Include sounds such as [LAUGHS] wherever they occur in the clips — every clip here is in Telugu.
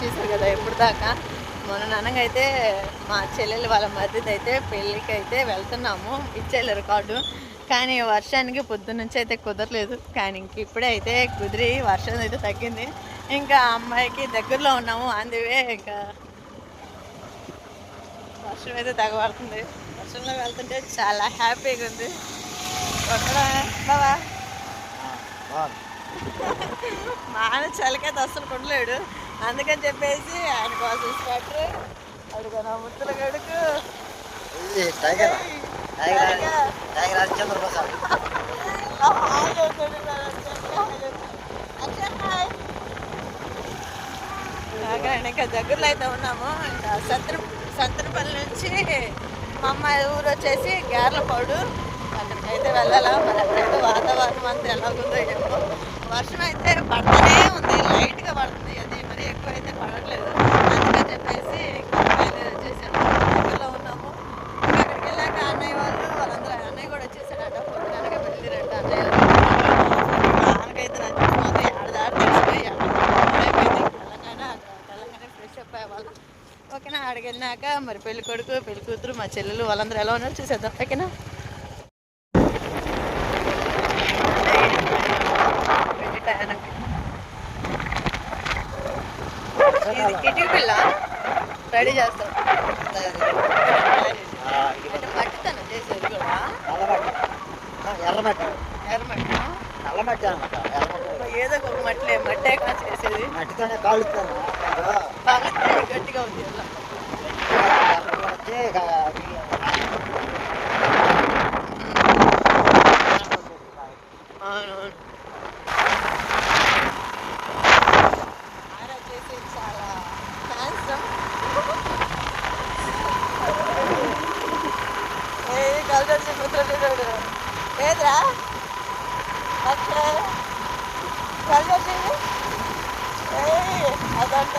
చూసారు కదా ఎప్పుడు దాకా? మొన్న నాన్నగా అయితే మా చెల్లెలు వాళ్ళ మధ్యది అయితే పెళ్ళికి అయితే వెళ్తున్నాము ఇచ్చేయాలి రికార్డు. కానీ వర్షానికి పొద్దున్న నుంచి అయితే కుదరలేదు. కానీ ఇంక ఇప్పుడే అయితే కుదిరి వర్షం అయితే తగ్గింది. ఇంకా అమ్మాయికి దగ్గరలో ఉన్నాము అందువే ఇంకా వర్షం అయితే తగబడుతుంది. వర్షంలో వెళ్తుంటే చాలా హ్యాపీగా ఉంది. అక్కడ బావా? మా ఆయన చలికైతే అస్సలు కొనలేడు అందుకని చెప్పేసి ఆయన కోసం స్వెటర్ అడుగు నా ముత్తుల గడుకు ఇది tiger tiger tiger. Harishchandra Prasad. ఇంకా దగ్గరలో అయితే ఉన్నాము. ఇంకా సత్తర సత్తరపల్లి నుంచి మా అమ్మాయి ఊరు వచ్చేసి గేర్లపాడు. అక్కడికైతే వెళ్ళాలా? మరి అక్కడైతే వాతావరణం అంతా ఎలాగుందో ఏమో. వర్షం అయితే పడుతూనే ఉంది. లైట్గా పడుతుంది అది. మరి ఎక్కువ అయితే పడట్లేదు. అందుకని చెప్పేసి ఇంకా బయలుదేరి వచ్చేసాము దగ్గరలో ఉన్నాము. అక్కడికి వెళ్ళాక అన్నయ్య వాళ్ళు వాళ్ళందరూ అన్నయ్య కూడా వచ్చేసాడట పొద్దుననగా వెళ్ళిరంట అన్నయ్య. నాన్నకైతే నచ్చిపోతే ఆడదాడు తెలిసిపోయి తెలంగాణ తెలంగాణ ఫ్రెష్ అప్ అయ్యేవాళ్ళం ఓకేనా? ఆడికి వెళ్ళినాక మరి పెళ్ళి కొడుకు పెళ్ళి కూతురు మా చెల్లెలు వాళ్ళందరూ ఎలా ఉన్నారు చూసేద్దాం. ఓకేనా? కిటిల్ పిల్ల? రెడీ చేస్తాం. మట్టితనం చేసేది కూడా. ఎర్రమట్టి. ఎర్రమట్టి నల్లమట్టి అనమాట ఏదో ఒక మట్టిలే మట్టే కాదు చేసేది. మట్టితోనే కాలుస్తాను. గట్టిగా ఉంది ఇలా. అవునవును ఆయన వచ్చేసి చాలా హ్యాండ్సమ్ ఏది కలదర్శి పుత్రుడు ఏదిరా అక్కడ కలదర్శి ఏయ్ అదంట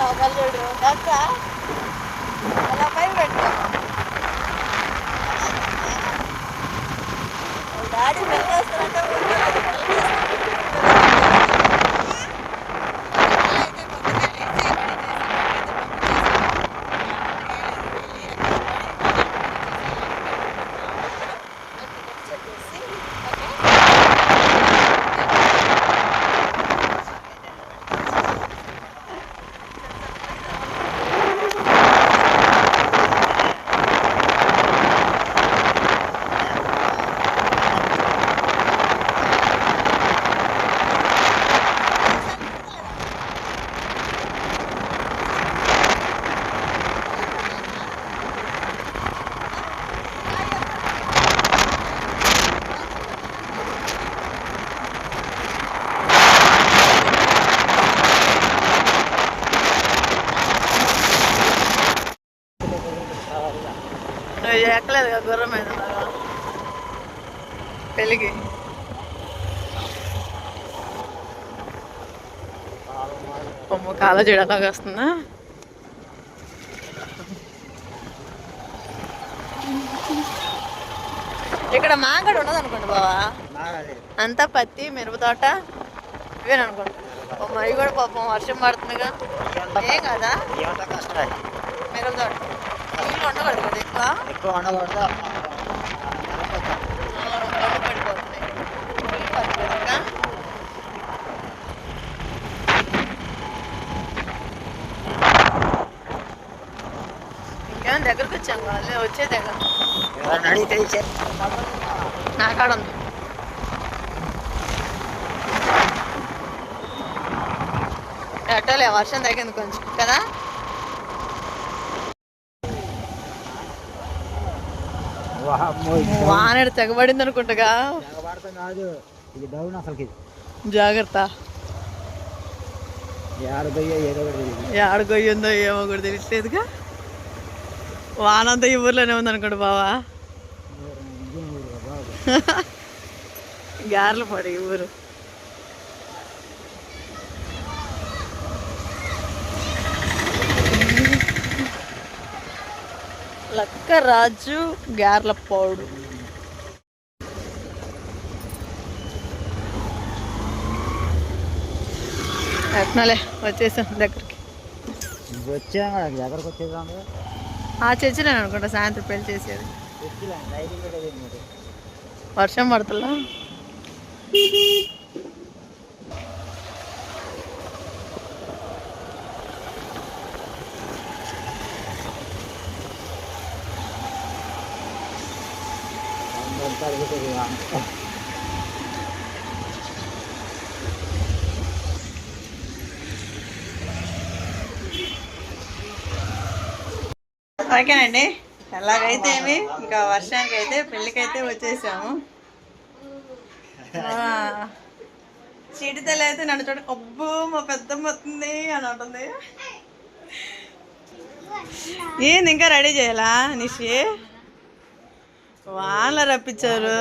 పెళ్ళికి కొమ్ము కాల చేయడానికి వస్తుందా ఇక్కడ మాంగడ ఉండదు అనుకోండి బావా. అంతా పత్తి మిరప తోట ఇవేననుకోండి అవి కూడా పాపం వర్షం పడుతుందిగా. ఏం కదా? మిరప తోట. నీళ్ళు ఉండకూడదు కదా ఎక్కువ? ఎక్కువ ఉండకూడదు గడ్డి పడిపోతుంది నీళ్ళు పడుతుంది ఇంకా ఇంకేం దగ్గరకు వచ్చాం వాళ్ళు వచ్చే దగ్గర ఎవరైనా అడిగితే ఇచ్చే నా కాడ ఉంది. ఎట్టలే వర్షం తగ్గింది కొంచెం కదా? వానడు తెగబడింది అనుకుంటగా. కాదు జాగ్రత్త ఏడబోయో ఏదో ఒకటి తెలియదు. ఆడ గొయ్యిందో ఏమో కూడా తెలియట్లేదుగా. వానంతా ఈ ఊర్లోనే ఉంది అనుకోండి బావా. గారెలు పడి ఈ ఊరు. లక్క రాజు గార్ల పౌడు. ఎట్నాలే వచ్చేసాం దగ్గరికి. వచ్చా దగ్గరకు ఎక్కడికి ఆ చర్చిలో అనుకుంటా సాయంత్రం పెళ్ళి చేసేది. వర్షం పడుతుందా? అందరితో ఓకేనండి ఎలాగైతే ఏమి? ఇంకా వర్షానికి అయితే పెళ్ళికైతే వచ్చేసాము. చీటితల్లి అయితే నన్ను చూడ అబ్బో మా పెద్దమ్మ వస్తుంది అని అంటుంది. ఏంది ఇంకా రెడీ చేయాలా నిషి? వాళ్ళ రప్పించారు.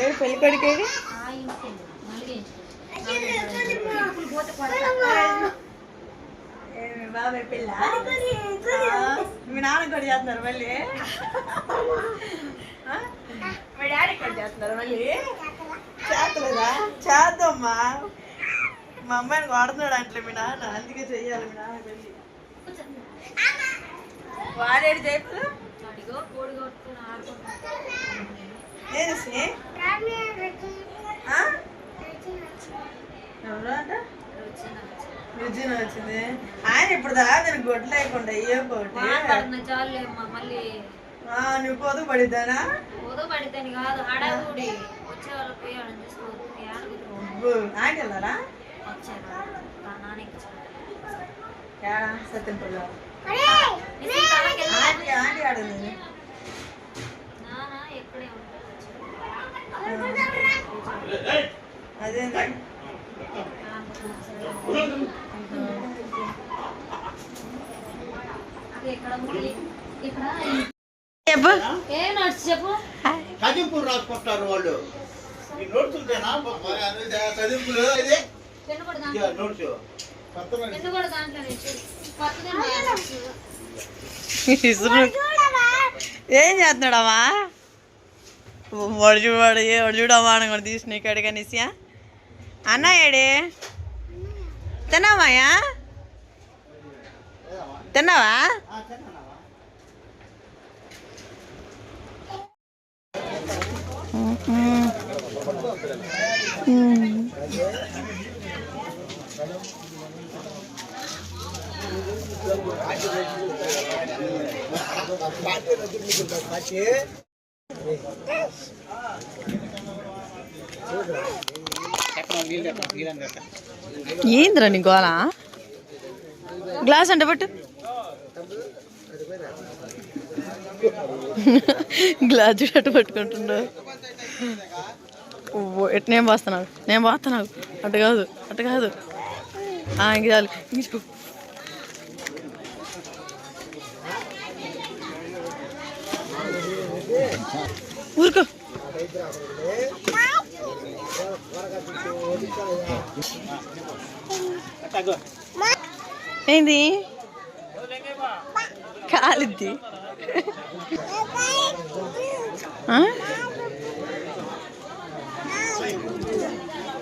ఏడు పెళ్ళికొడికి ఏడి? ఏమి బాబాయ్ పిల్ల మీ నాన్న కూడా చేస్తున్నారు మళ్ళీ మీ డాడీ కూడా చేస్తున్నారు మళ్ళీ చేస్తలేదా చేద్దామ్మా మా అమ్మాయిని వాడుతున్నాడు అంటే మీ నాన్న అందుకే చెయ్యాలి మీ నాన్న వెళ్ళి వాడేడు చేయప్పుడు నేను రుచిన వచ్చింది ఆయన ఇప్పుడు దాకా నేను గొడ్లు లేకుండా అయ్యే పోటీ చాలేమ్మా మళ్ళీ ఆ, నువ్వు పొదుపు పడిద్దానా ఉదవ పడితేని కాదు హడావుడి వచ్చే వాళ్ళు పోయాడని చూసుకోవద్దు ఏడుగురు అబ్బో, ఆయన వెళ్ళారా వచ్చారు మా నాన్న ఇచ్చారు ఏడా సత్యంపుల్లో ఇసి తలకి వెళ్ళి ఆంటీ ఆంటీ ఆడింది నాన్న ఎక్కడే ఉంటాడు అదే చెప్పు ఏం చెప్పు? రాసుకుంటారు వాళ్ళు. ఈ నోట్సు. ఇసురు. ఏం చేస్తున్నాడమ్మా? వాడు చూడు వాడు చూడమ్మా అని కూడా తీసి నీకు ಅನ್ನ ಹೇಳಿ ತಿನ್ನವಯ್ಯ ತಿನ್ನವ பாட்டு ఏంద్రా నీ గోళ గ్లాస్ అంటే పట్టు. గ్లాస్ చూడట్టు పట్టుకుంటుండు. ఎట్ నేను పోస్తున్నావు నేను పోతున్నావు అటు కాదు అటు కాదు. ఇంక చాలు. తీసుకో ఊరుకో. ఏంది? కాలిద్ది?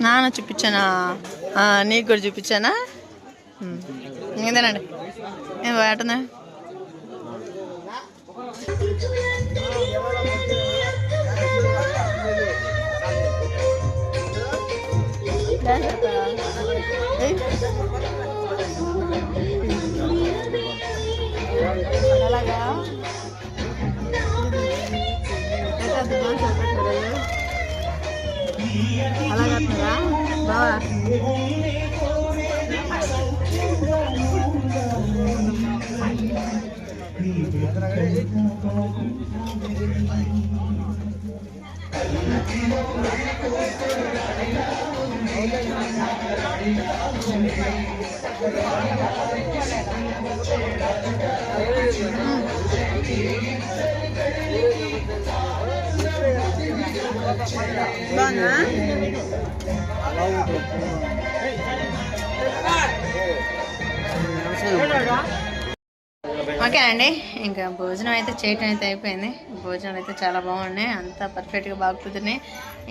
నాన్న చూపించానా? నీకు కూడా చూపించానా. ఇంకేందేనండి? ఏం వేటనా అలాగా అలాగట్రా బావా. ఓకే అండి ఇంకా భోజనం అయితే చేయటం అయితే అయిపోయింది. భోజనం అయితే చాలా బాగున్నాయి అంతా పర్ఫెక్ట్గా బాగుతున్నాయి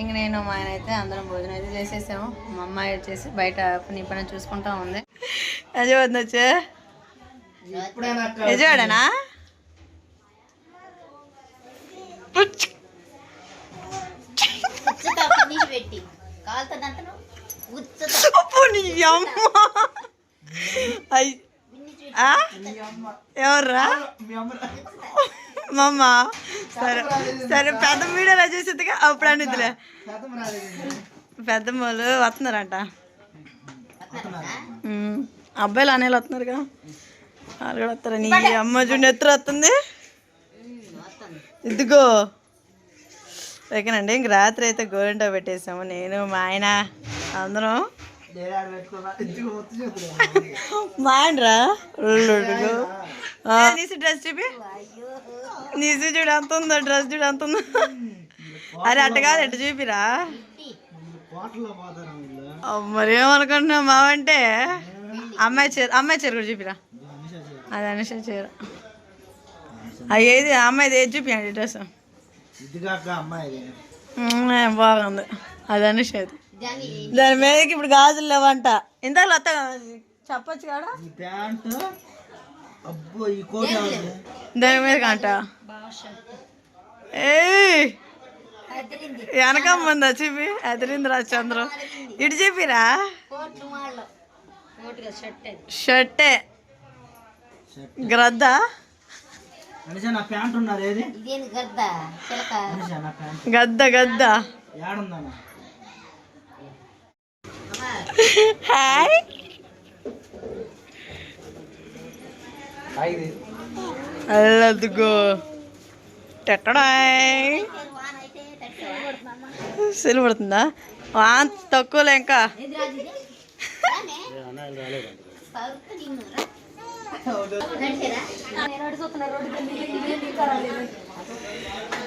ఇంక నేను మా ఆయన అయితే అందరం భోజనం అయితే చేసేసాము. మా అమ్మాయి వచ్చేసి బయట పని పని చూసుకుంటా ఉంది. అది వద్దొచ్చే నిజవాడనా అమ్మ. అయ్. ఆ? ఎవర్రా? మా అమ్మ సరే. సరే పెద్ద మీడియాలో చూసేదిగా అప్పుడు అనిద్దిలే. పెద్దమ్మలు వస్తున్నారంట. అబ్బాయిలు అనేలు వస్తున్నారుగా. వాళ్ళు కూడా వస్తారు? నీ అమ్మ చూడండి ఎత్తు వస్తుంది? ఇదిగో. ఓకేనండి ఇంక రాత్రి అయితే గోరింట పెట్టేసాము. నేను మా ఆయన అందరం మా ఆయనరా ఉల్లుడుగు. ఆ, నీసు డ్రెస్ చూపి. నీసు చూడు ఎంత ఉందో డ్రెస్ చూడు ఎంత ఉందో? అరే అట్ట కాదు ఎట్ట చూపిరా? మరి ఏమనుకుంటున్నావు మావంటే అమ్మాయి చీర అమ్మాయి చీర కూడా చూపిరా? అది అనుష చీర. అది ఏది ఆ అమ్మాయిది ఏది చూపియండి డ్రెస్? బాగుంది. అది అనుషది. దాని దాని మీదకి ఇప్పుడు గాజులు లేవంట. ఇంతలో అత్త చెప్పొచ్చు కాడా ఈ ప్యాంట్? అబ్బో ఈ కోట్ ఎవరిది? దాని మీద కంట ఏ వెనక ముందా చూపి? ఎదిరింది రా చంద్రం. ఇటు చెప్పిరా షర్ట్ అది. షర్టే. షర్ట్. గ్రద్ద? గద్ద గద్ద. హాయ్. అల్లదుగో టెట్టడాయ్ సెలు పడుతుందా? వాన్ తక్కువలే ఇంకా. [LAUGHS] ఏది